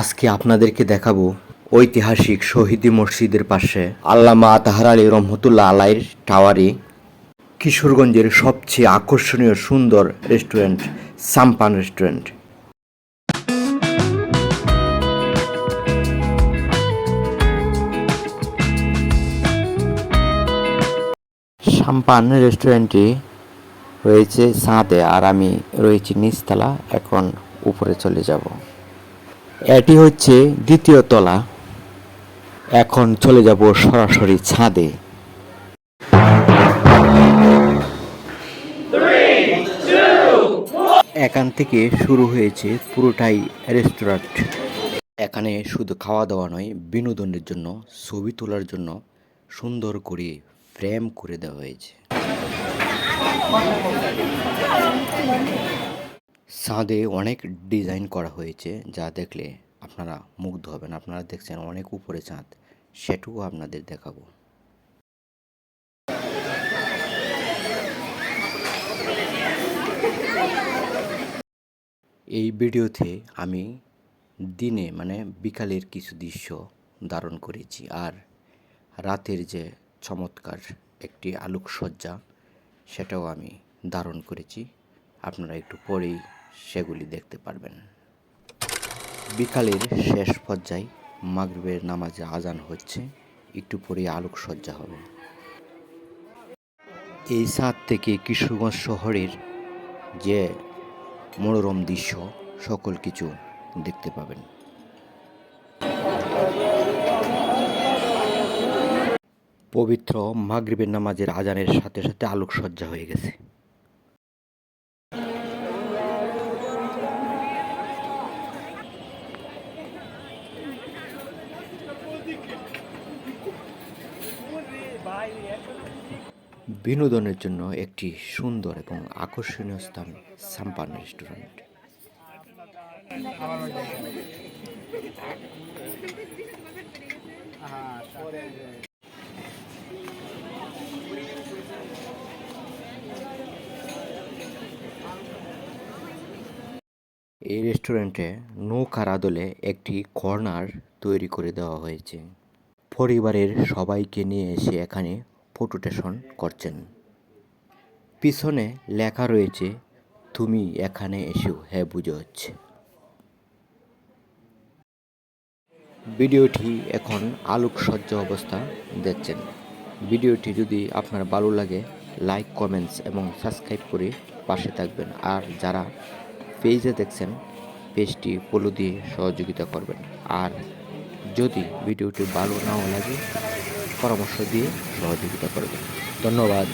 আজকে আপনাদেরকে দেখাবো ঐতিহাসিক শহীদি মসজিদের পাশে আল্লামা তাহার আলী রহমতুল্লাহ আলাইর টাওয়ারে কিশোরগঞ্জের সবচেয়ে আকর্ষণীয় সুন্দর রেস্টুরেন্ট, সাম্পান রেস্টুরেন্ট। সাম্পান রেস্টুরেন্টটি রয়েছে সাঁতে, আর আমি রয়েছি নিচতলা, এখন উপরে চলে যাব। এটি হচ্ছে দ্বিতীয় তলা। এখন চলে যাব সরাসরি ছাদে। এখান থেকে শুরু হয়েছে পুরোটাই রেস্টুরেন্ট এখানে শুধু খাওয়া দাওয়া নয়, বিনোদনের জন্য, ছবি তোলার জন্য সুন্দর করে ফ্রেম করে দেওয়া হয়েছে। ছাদে অনেক ডিজাইন করা হয়েছে যা দেখলে আপনারা মুগ্ধ হবেন। আপনারা দেখছেন অনেক উপরে চাঁদ সেটুকু আপনাদের দেখাবো। এই ভিডিওতে আমি দিনে মানে বিকালের কিছু দৃশ্য ধারণ করেছি আর রাতের যে চমৎকার একটি আলোকসজ্জা, সেটাও আমি ধারণ করেছি। আপনারা একটু পরেই সেগুলি দেখতে পারবেন। বিকালের শেষ পর্যায়ে মাগরিবের নামাজে আজান হচ্ছে। একটু পরেই আলোকসজ্জা হবে। এই ছাদ থেকে কিশোরগঞ্জ শহরের যে মনোরম দৃশ্য, সকল কিছু দেখতে পাবেন। পবিত্র মাগরিবের নামাজের আজানের সাথে সাথে আলোকসজ্জা হয়ে গেছে। বিনোদনের জন্য একটি সুন্দর এবং আকর্ষণীয় স্থান, সাম্পান রেস্টুরেন্ট। এই রেস্টুরেন্টে নৌকার আদলে একটি কর্নার তৈরি করে দেওয়া হয়েছে। পরিবারের সবাইকে নিয়ে এসে এখানে ফটোটেশন করছেন। পিছনে লেখা রয়েছে, তুমি এখানে এসেও হ্যাঁ বুঝে হচ্ছে ভিডিওটি এখন আলোকসজ্জা অবস্থা দেখছেন। ভিডিওটি যদি আপনার ভালো লাগে, লাইক, কমেন্টস এবং সাবস্ক্রাইব করে পাশে থাকবেন। আর যারা পেজে দেখছেন, পেজটি ফলো দিয়ে সহযোগিতা করবেন। আর যদি ভিডিওটি ভালো নাও লাগে পরামর্শ দিয়ে সহযোগিতা করবেন। ধন্যবাদ।